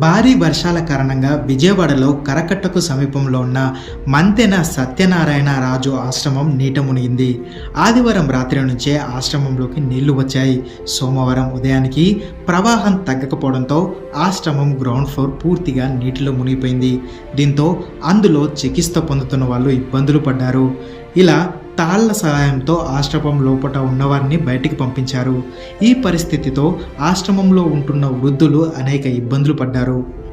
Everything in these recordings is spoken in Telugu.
భారీ వర్షాల కారణంగా విజయవాడలో కరకట్టకు సమీపంలో ఉన్న మంతెన సత్యనారాయణ రాజు ఆశ్రమం నీట మునిగింది. ఆదివారం రాత్రి నుంచే ఆశ్రమంలోకి నీళ్ళు వచ్చాయి. సోమవారం ఉదయానికి ప్రవాహం తగ్గకపోవడంతో ఆశ్రమం గ్రౌండ్ ఫ్లోర్ పూర్తిగా నీటిలో మునిగిపోయింది. దీంతో అందులో చికిత్స పొందుతున్న వాళ్ళు ఇబ్బందులు పడ్డారు. ఇలా తాళ్ళ సహాయంతో ఆశ్రమం లోపల ఉన్నవారిని బయటికి పంపించారు. ఈ పరిస్థితితో ఆశ్రమంలో ఉంటున్న వృద్ధులు అనేక ఇబ్బందులు పడ్డారు.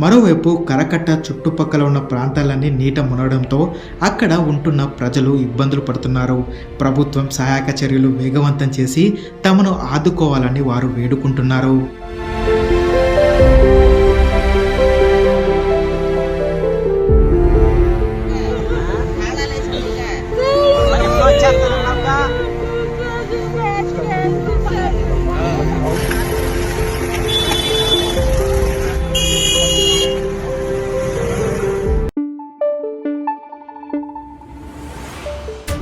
మరోవైపు కరకట్ట చుట్టుపక్కల ఉన్న ప్రాంతాలన్నీ నీట మునగడంతో అక్కడ ఉంటున్న ప్రజలు ఇబ్బందులు పడుతున్నారు. ప్రభుత్వం సహాయక చర్యలు వేగవంతం చేసి తమను ఆదుకోవాలని వారు వేడుకుంటున్నారు.